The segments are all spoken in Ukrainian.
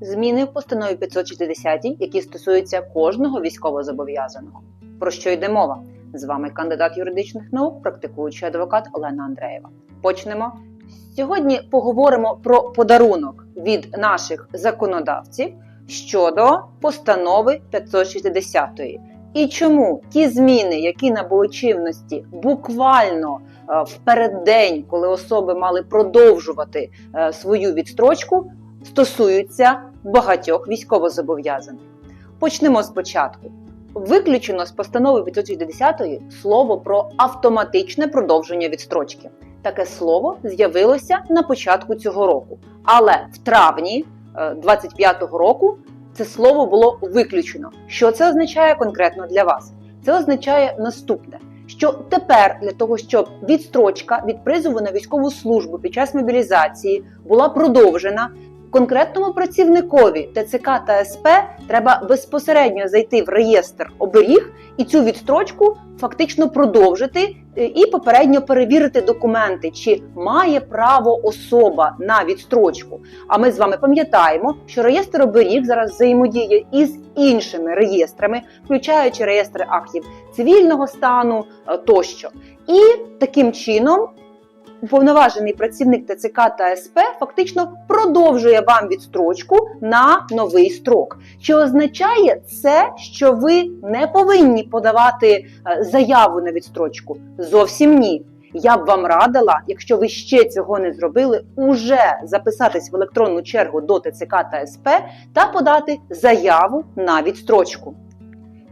зміни в постанові 560, які стосуються кожного військовозобов'язаного. Про що йде мова? З вами кандидат юридичних наук, практикуючий адвокат Олена Андреєва. Почнемо. Сьогодні поговоримо про подарунок від наших законодавців щодо постанови 560 і чому ті зміни, які набули чинності буквально е, в переддень, коли особи мали продовжувати е, свою відстрочку, стосуються багатьох військовозобов'язаних. Почнемо спочатку. Виключено з постанови 560 слово про автоматичне продовження відстрочки. Таке слово з'явилося на початку цього року, але в травні 25-го року це слово було виключено. Що це означає конкретно для вас? Це означає наступне: що тепер для того, щоб відстрочка від призову на військову службу під час мобілізації була продовжена. Конкретному працівникові ТЦК та СП треба безпосередньо зайти в реєстр оберіг і цю відстрочку фактично продовжити е, і попередньо перевірити документи, чи має право особа на відстрочку. А ми з вами пам'ятаємо, що реєстр оберіг зараз взаємодіє із іншими реєстрами, включаючи реєстри актів цивільного стану е, тощо. І таким чином уповноважений працівник ТЦК та СП фактично продовжує вам відстрочку на новий строк. Чи означає це, що ви не повинні подавати е, заяву на відстрочку? Зовсім ні. Я б вам радила, якщо ви ще цього не зробили, уже записатись в електронну чергу до ТЦК та СП та подати заяву на відстрочку.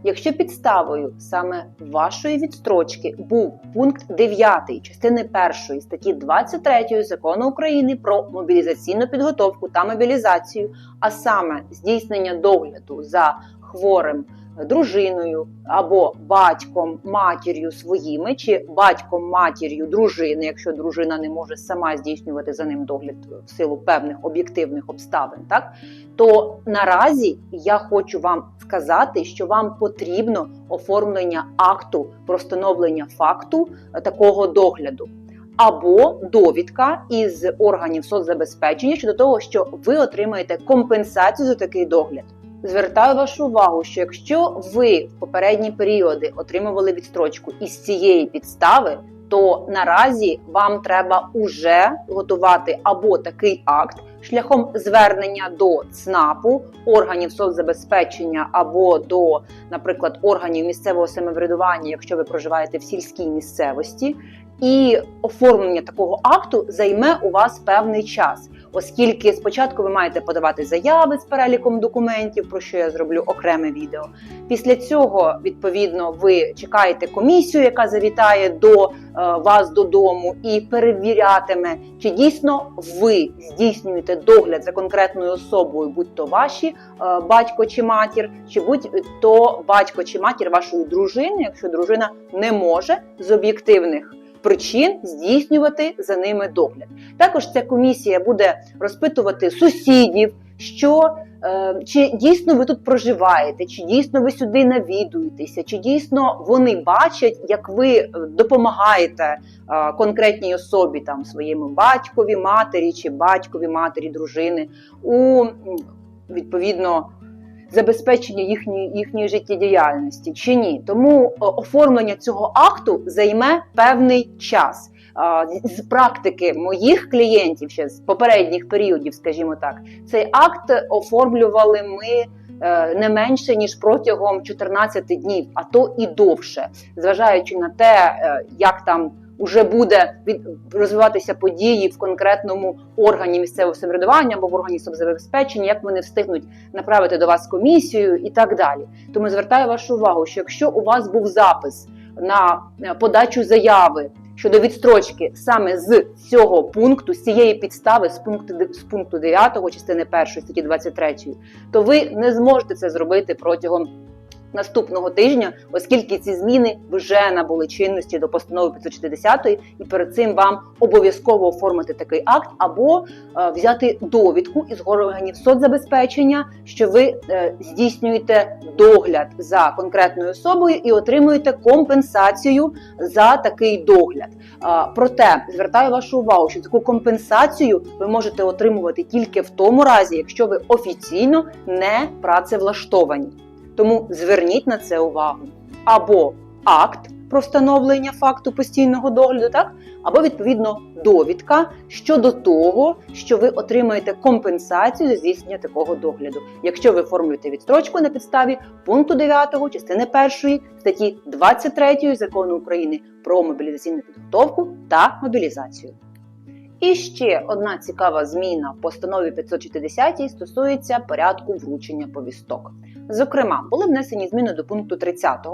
Якщо підставою саме вашої відстрочки був пункт 9 частини 1 статті 23 закону України про мобілізаційну підготовку та мобілізацію, а саме здійснення догляду за хворим дружиною або батьком, матір'ю своїми, чи батьком, матір'ю дружини, якщо дружина не може сама здійснювати за ним догляд в силу певних об'єктивних обставин, так то наразі я хочу вам сказати, що вам потрібно оформлення акту про встановлення факту такого догляду. Або довідка із органів соцзабезпечення щодо того, що ви отримаєте компенсацію за такий догляд. Звертаю вашу увагу, що якщо ви в попередні періоди отримували відстрочку із цієї підстави, то наразі вам треба уже готувати або такий акт шляхом звернення до ЦНАПу, органів соцзабезпечення або до, наприклад, органів місцевого самоврядування, якщо ви проживаєте в сільській місцевості, і оформлення такого акту займе у вас певний час оскільки спочатку ви маєте подавати заяви з переліком документів, про що я зроблю окреме відео. Після цього, відповідно, ви чекаєте комісію, яка завітає до е, вас додому і перевірятиме, чи дійсно ви здійснюєте догляд за конкретною особою, будь то ваші е, батько чи матір, чи будь то батько чи матір вашої дружини, якщо дружина не може з об'єктивних причин здійснювати за ними догляд. Також ця комісія буде розпитувати сусідів, що е, чи дійсно ви тут проживаєте, чи дійсно ви сюди навідуєтеся, чи дійсно вони бачать, як ви допомагаєте е, конкретній особі, там своєму батькові, матері чи батькові матері, дружини у відповідно забезпечення їхньої їхньої життєдіяльності чи ні. Тому е, оформлення цього акту займе певний час. З практики моїх клієнтів ще з попередніх періодів, скажімо так, цей акт оформлювали ми. Е, не менше ніж протягом 14 днів, а то і довше, зважаючи на те, е, як там вже буде від розвиватися події в конкретному органі місцевого самоврядування або в органі соцзабезпечення, як вони встигнуть направити до вас комісію і так далі. Тому звертаю вашу увагу, що якщо у вас був запис на е, подачу заяви щодо відстрочки саме з цього пункту, з цієї підстави, з пункту з пункту 9 частини 1 статті 23, то ви не зможете це зробити протягом наступного тижня, оскільки ці зміни вже набули чинності до постанови 560 і перед цим вам обов'язково оформити такий акт або е, взяти довідку із органів соцзабезпечення, що ви е, здійснюєте догляд за конкретною особою і отримуєте компенсацію за такий догляд. А, Проте звертаю вашу увагу, що таку компенсацію ви можете отримувати тільки в тому разі, якщо ви офіційно не працевлаштовані. Тому зверніть на це увагу. Або акт про встановлення факту постійного догляду, так? або відповідно довідка щодо того, що ви отримаєте компенсацію за здійснення такого догляду, якщо ви оформлюєте відстрочку на підставі пункту 9 частини 1 статті 23 закону України про мобілізаційну підготовку та мобілізацію. І ще одна цікава зміна в постанові 560 стосується порядку вручення повісток. Зокрема, були внесені зміни до пункту 30,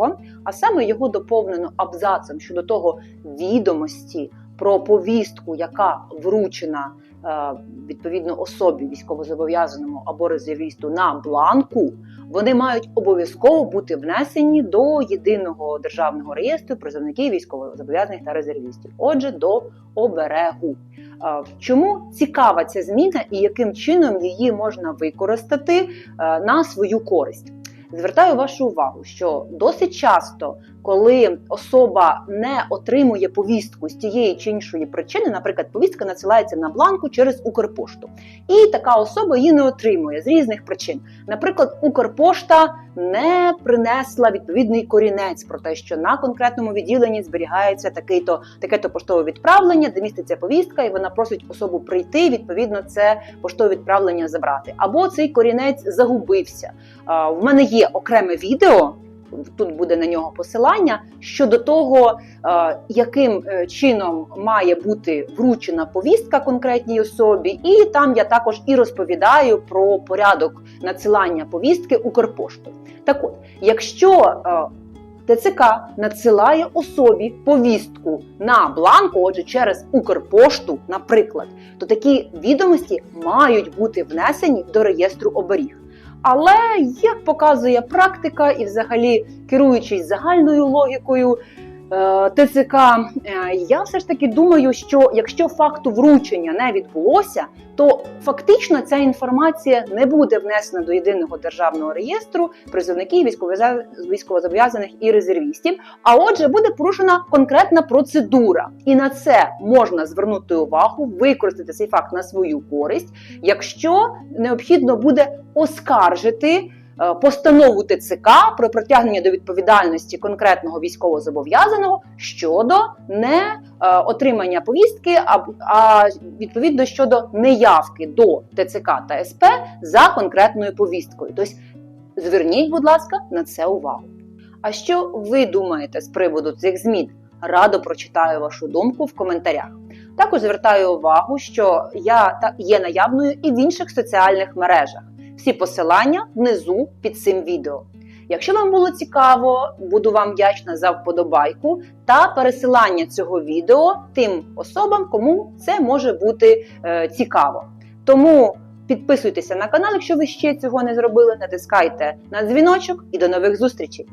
а саме його доповнено абзацом щодо того відомості про повістку, яка вручена е, відповідно особі військовозобов'язаному або резервісту на бланку, вони мають обов'язково бути внесені до єдиного державного реєстру призовників військовозобов'язаних та резервістів. Отже, до оберегу. Е, Чому цікава ця зміна і яким чином її можна використати е, на свою користь? Звертаю вашу увагу, що досить часто, коли особа не отримує повістку з тієї чи іншої причини, наприклад, повістка надсилається на бланку через Укрпошту, і така особа її не отримує з різних причин. Наприклад, Укрпошта не принесла відповідний корінець про те, що на конкретному відділенні зберігається такий-то таке-то поштове відправлення, де міститься повістка, і вона просить особу прийти. Відповідно, це поштове відправлення забрати. Або цей корінець загубився. В мене є окреме відео. Тут буде на нього посилання щодо того, яким е, чином має бути вручена повістка конкретній особі, і там я також і розповідаю про порядок надсилання повістки Укрпоштою. Так от, якщо е, ТЦК надсилає особі повістку на бланку, отже, через Укрпошту, наприклад, то такі відомості мають бути внесені до реєстру оберіг. Але як показує практика, і взагалі керуючись загальною логікою ТЦК, е, я все ж таки думаю, що якщо факту вручення не відбулося, то фактично ця інформація не буде внесена до єдиного державного реєстру призовників військовозобов'язаних і резервістів. А отже, буде порушена конкретна процедура, і на це можна звернути увагу, використати цей факт на свою користь, якщо необхідно буде оскаржити. Е, Постанову ТЦК про притягнення до відповідальності конкретного військовозобов'язаного щодо не е, отримання повістки, а, відповідно щодо неявки до ТЦК та СП за конкретною повісткою. Тобто зверніть, будь ласка, на це увагу. А що ви думаєте з приводу цих змін? Радо прочитаю вашу думку в коментарях. Також звертаю увагу, що я та є наявною і в інших соціальних мережах. Всі посилання внизу під цим відео. Якщо вам було цікаво, буду вам вдячна за вподобайку та пересилання цього відео тим особам, кому це може бути е, цікаво. Тому підписуйтеся на канал, якщо ви ще цього не зробили, натискайте на дзвіночок і до нових зустрічей!